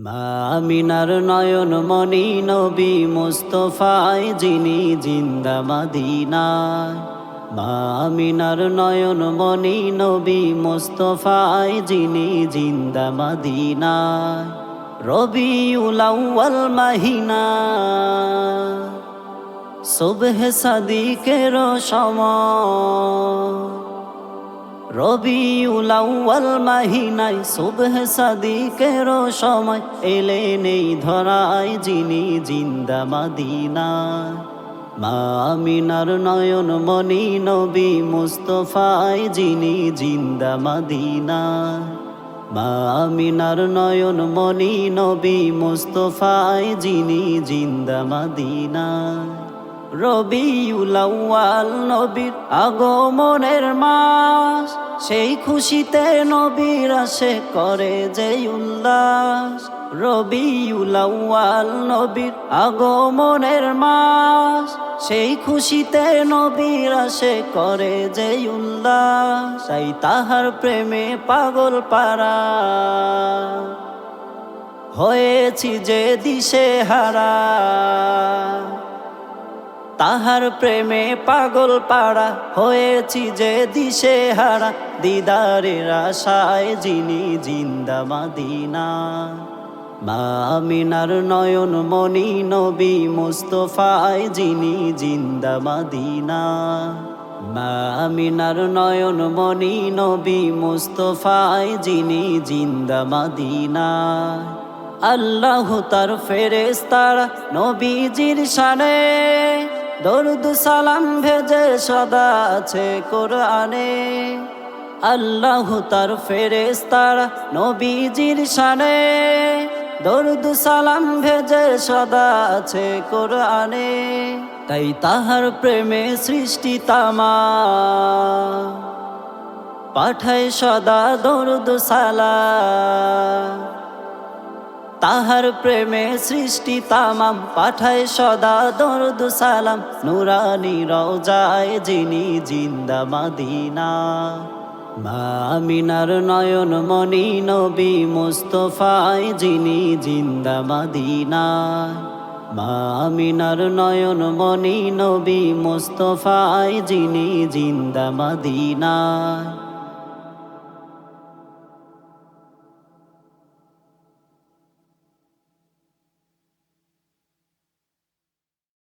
মা আমিনার নয়ন মনি নবী মুস্তফায়, যিনি জিন্দা মাদিনায়। মা আমিনার নয়ন মনি নবী মুস্তফায়, যিনি জিন্দা মাদিনায়। রবি উলাউল মাহিনা। সুবহে সাদিকের সময়। রবি উলাউল মাহিনাই, সুবহ সাদিকের সময় এলে নেই ধরায় যিনি জিন্দা মাদিনা। মা আমিনার নয়ন মনি নবী মুস্তফায় যিনি জিন্দা মাদিনা। মা আমিনার নয়ন মনি নবী মুস্তফায় যিনি জিন্দা মাদিনা। রবিউলাওয়াল নবীর আগমনের মাস, সেই খুশিতে নবীর আসে করে যে উল্লাস। রবিউলাওয়াল নবীর আগমনের মাস, সেই খুশিতে নবীর আসে করে যে উল্লাস। তাই তাহার প্রেমে পাগল পারা। হয়েছি যে দিশে হারা। তাহার প্রেমে পাগল পাড়া হয়েছি যে দিশে হারা। দিদারের আশায় যিনি জিন্দা মাদিনা। মা আমিনার নয়ন মনি নবী মুস্তফায় যিনি জিন্দা মাদিনা। মা আমিনার নয়ন মনি নবী মুস্তফায় যিনি জিন্দা মাদিনা। আল্লাহ তার ফেরেস্তারা নবীজির শানে দরুদ সালাম ভেজে সদা আছে কোরআনে। আল্লাহ তার ফেরেস্তারা নবীজির শানে। দরুদ সালাম ভেজে সদা আছে কোরআনে। তাই তাহার প্রেমে সৃষ্টি তামা। পাঠায় সদা দরুদ সালাম। তাহার প্রেমে সৃষ্টি তামাম, পাঠায় সদা দরদ সালাম। নুরানি রওজায় যিনি জিন্দা মাদিনা। মা আমিনার নয়ন মনি নবী মুস্তফায় যিনি জিন্দা মাদিনা। মা আমিনার নয়ন মনি নবী মুস্তফায় যিনি জিন্দা মাদিনা।